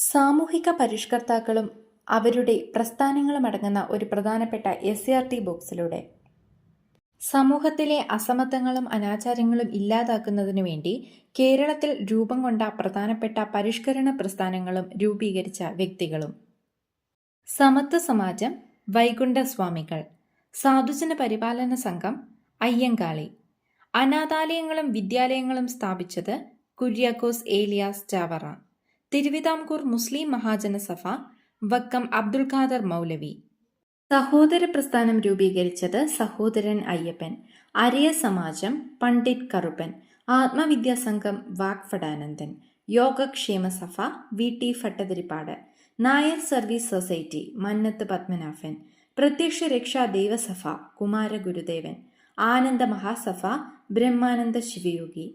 സാമൂഹിക പരിഷ്കർത്താക്കളും അവരുടെ പ്രസ്ഥാനങ്ങളും അടങ്ങുന്ന ഒരു പ്രധാനപ്പെട്ട എസ് സി ആർ ടി ബോക്സിലൂടെ. സമൂഹത്തിലെ അസമത്വങ്ങളും അനാചാരങ്ങളും ഇല്ലാതാക്കുന്നതിനു വേണ്ടി കേരളത്തിൽ രൂപം കൊണ്ട പ്രധാനപ്പെട്ട പരിഷ്കരണ പ്രസ്ഥാനങ്ങളും രൂപീകരിച്ച വ്യക്തികളും. സമത്വ സമാജം വൈകുണ്ഠസ്വാമികൾ സാധുജന പരിപാലന സംഘം അയ്യങ്കാളി. അനാഥാലയങ്ങളും വിദ്യാലയങ്ങളും സ്ഥാപിച്ചത് കുര്യാക്കോസ് ഏലിയാസ് ചാവറ. തിരുവിതാംകൂർ മുസ്ലിം മഹാജനസഭ വക്കം അബ്ദുൽ ഖാദർ മൗലവി. സഹോദര പ്രസ്ഥാനം രൂപീകരിച്ചത് സഹോദരൻ അയ്യപ്പൻ അരിയ സമാജം പണ്ഡിറ്റ് കറുപ്പൻ ആത്മവിദ്യാ സംഘം Vagbhatanandan Yogakshema Sabha V T Bhattathiripad Nair service society Mannathu Padmanabhan Prathyaksha Raksha Devasabha Kumaragurudevan Ananda Mahasabha Brahmananda Shivayogi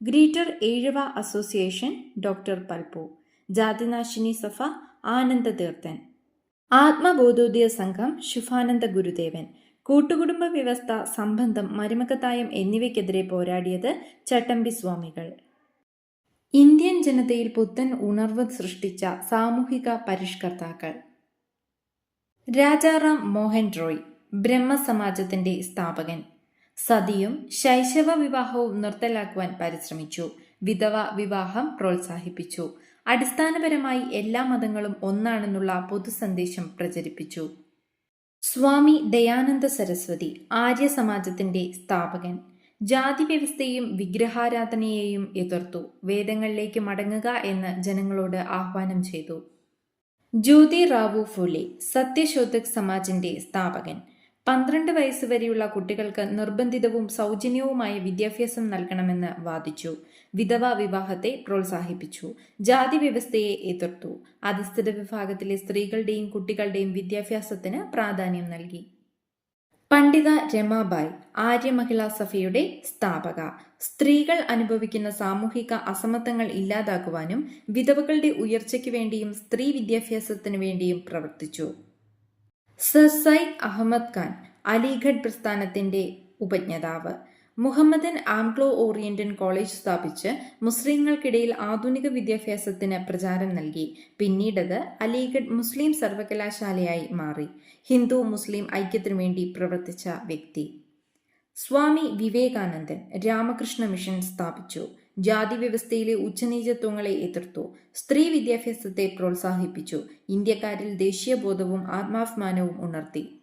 greater Ezhava association doctor Palpu Jathinashini സഫ ആനന്ദ തീർത്ഥൻ ആത്മബോധോദയ സംഘം ശുഭാനന്ദ ഗുരുദേവൻ. കൂട്ടുകുടുംബ വ്യവസ്ഥ സംബന്ധം മരുമക്കത്തായം എന്നിവയ്ക്കെതിരെ പോരാടിയത് ചട്ടമ്പി സ്വാമികൾ. ഇന്ത്യൻ ജനതയിൽ പുത്തൻ ഉണർവ് സൃഷ്ടിച്ച സാമൂഹിക പരിഷ്കർത്താക്കൾ. രാജാറാം മോഹൻ റോയ് ബ്രഹ്മസമാജത്തിന്റെ സ്ഥാപകൻ. സതിയും ശൈശവ വിവാഹവും നിർത്തലാക്കുവാൻ പരിശ്രമിച്ചു. വിധവ വിവാഹം പ്രോത്സാഹിപ്പിച്ചു. അടിസ്ഥാനപരമായി എല്ലാ മതങ്ങളും ഒന്നാണെന്നുള്ള പൊതുസന്ദേശം പ്രചരിപ്പിച്ചു. സ്വാമി ദയാനന്ദ സരസ്വതി ആര്യ സമാജത്തിന്റെ സ്ഥാപകൻ ജാതി വ്യവസ്ഥയും വിഗ്രഹാരാധനയെയും എതിർത്തു. വേദങ്ങളിലേക്ക് മടങ്ങുക എന്ന് ജനങ്ങളോട് ആഹ്വാനം ചെയ്തു. ജ്യോതി റാവു ഫുലെ സത്യശോധക് സമാജിന്റെ സ്ഥാപകൻ പന്ത്രണ്ട് വയസ്സ് വരെയുള്ള കുട്ടികൾക്ക് നിർബന്ധിതവും സൗജന്യവുമായ വിദ്യാഭ്യാസം നൽകണമെന്ന് വാദിച്ചു. വിധവാ വിവാഹത്തെ പ്രോത്സാഹിപ്പിച്ചു. ജാതി വ്യവസ്ഥയെ എതിർത്തു. അധസ്ഥിത വിഭാഗത്തിലെ സ്ത്രീകളുടെയും കുട്ടികളുടെയും വിദ്യാഭ്യാസത്തിന് പ്രാധാന്യം നൽകി. പണ്ഡിത രമാബായ് ആര്യ മഹിളാ സഭയുടെ സ്ഥാപക. സ്ത്രീകൾ അനുഭവിക്കുന്ന സാമൂഹിക അസമത്വങ്ങൾ ഇല്ലാതാക്കുവാനും വിധവകളുടെ ഉയർച്ചയ്ക്ക് വേണ്ടിയും സ്ത്രീ വിദ്യാഭ്യാസത്തിനു വേണ്ടിയും പ്രവർത്തിച്ചു. സർ സയ്യിദ് അഹമ്മദ് ഖാൻ അലിഗഡ് പ്രസ്ഥാനത്തിന്റെ ഉപജ്ഞതാവ്. മുഹമ്മദൻ ആംഗ്ലോ ഓറിയന്റൽ കോളേജ് സ്ഥാപിച്ച് മുസ്ലിങ്ങൾക്കിടയിൽ ആധുനിക വിദ്യാഭ്യാസത്തിന് പ്രചാരം നൽകി. പിന്നീടത് അലിഗഡ് മുസ്ലിം സർവകലാശാലയായി മാറി. ഹിന്ദു മുസ്ലിം ഐക്യത്തിനു വേണ്ടി പ്രവർത്തിച്ച വ്യക്തി. സ്വാമി വിവേകാനന്ദൻ രാമകൃഷ്ണ മിഷൻ സ്ഥാപിച്ചു. ജാതി വ്യവസ്ഥയിലെ ഉച്ചനീചത്വങ്ങളെ എതിർത്തു. സ്ത്രീ വിദ്യാഭ്യാസത്തെ പ്രോത്സാഹിപ്പിച്ചു. ഇന്ത്യക്കാരിൽ ദേശീയബോധവും ആത്മാഭിമാനവും ഉണർത്തി.